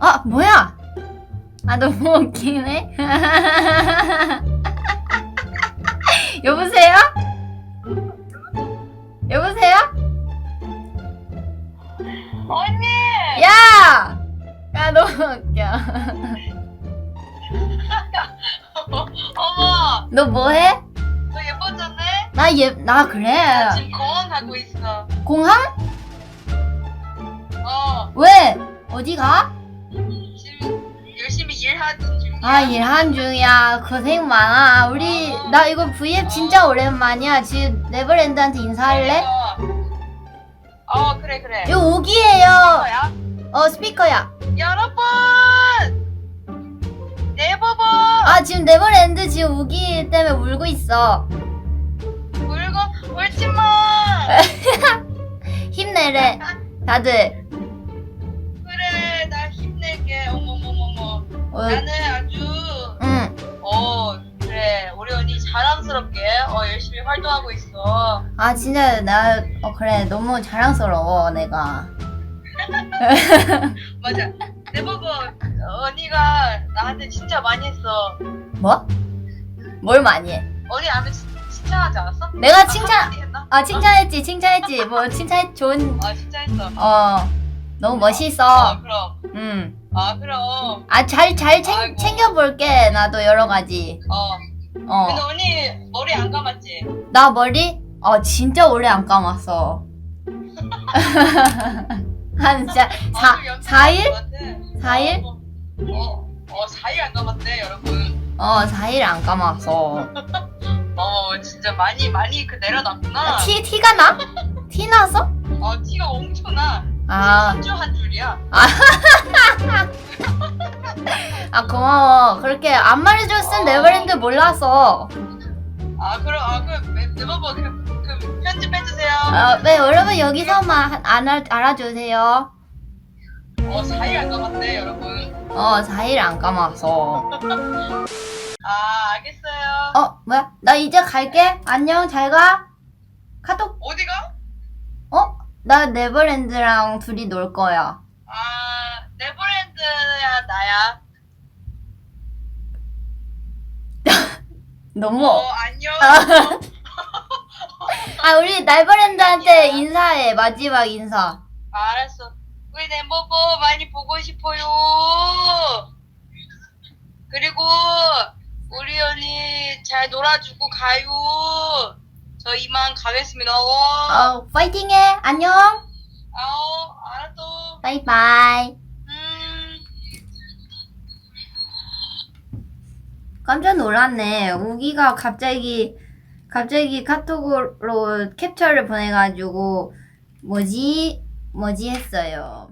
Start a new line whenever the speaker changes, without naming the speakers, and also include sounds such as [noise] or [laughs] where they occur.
아, 뭐야? 아, 너무 웃기네. [laughs] 여보세요? 여보세요?
언니!
야! 야, 너무 웃겨. [laughs]
어머!
너 뭐해?
너 예뻐졌네?
나 예, 나
나
그래.
지금 공원 가고 있어.
공항?
어,
왜? 어디 가? 아, 일하는 중이야. 고생 많아. 우리,
어.
나 이거 V앱 진짜 오랜만이야. 지금 네버랜드한테 인사할래?
어, 그래, 그래.
이거 오기예요.
뭐야?
어, 스피커야.
여러분! 네버버!
아, 지금 네버랜드 지금 오기 때문에 울고 있어.
울고, 울지 마! [laughs]
힘내래. 다들.
그래, 나 힘낼게. 어머머머머.
어,
나는 활동하고 있어.
아, 진짜, 나, 어, 그래. 너무 자랑스러워, 내가. [laughs]
맞아. 네버버, 언니가 나한테 진짜 많이 했어.
뭐? 뭘 많이 해?
언니 나한테 칭- 칭찬하지 않았어?
내가
아,
칭찬,
한마디 했나?
아, 칭찬했지, 칭찬했지. 뭐, 칭찬, 좋은,
아, 진짜 했어.
어, 너무
아,
멋있어.
그럼.
응.
아, 그럼.
아, 잘, 잘 챙,
아이고.
챙겨볼게. 나도 여러 가지.
어.
어.
근데 언니 머리 안 감았지?
나 머리? 어, 진짜 오래 안 감았어. [laughs] 한, 진짜, 사,
아, 좀 연습
사일
것 같아.
사일?
어, 어, 어, 4일 안 감았대, 여러분.
어, 4일 안 감았어. [laughs]
어, 진짜 많이, 많이 그 내려놨구나.
티, 티가 나? 티 나서?
어, 티가 엄청 나.
아,
한줄 한 줄이야. [laughs]
아, 고마워. 그렇게 안 말해줬으면
어.
네버랜드 몰랐어.
아, 그럼, 아, 그, 네버버, 그, 그, 편집해주세요.
어, 네, 여러분 여기서만 안 알, 알아주세요.
어, 4일 안 감았대, 여러분.
어, 4일 안 감았어. [laughs]
아, 알겠어요.
어, 뭐야? 나 이제 갈게. 안녕, 잘 가. 카톡,
어디가?
어? 나 네버랜드랑 둘이 놀 거야.
아, 네버랜드 야, 나야. [laughs]
너무.
어, 안녕.
아, [laughs] 우리 네버랜드한테 인사해. 마지막 인사.
알았어. 우리 네버버 많이 보고 싶어요. 그리고 우리 언니 잘 놀아주고 가요. 저 이만 가겠습니다. 어.
어, 파이팅해. 안녕.
아오, 알았어.
바이바이.
음.
깜짝 놀랐네. 우기가 갑자기 갑자기 카톡으로 캡처를 보내가지고 뭐지 뭐지 했어요.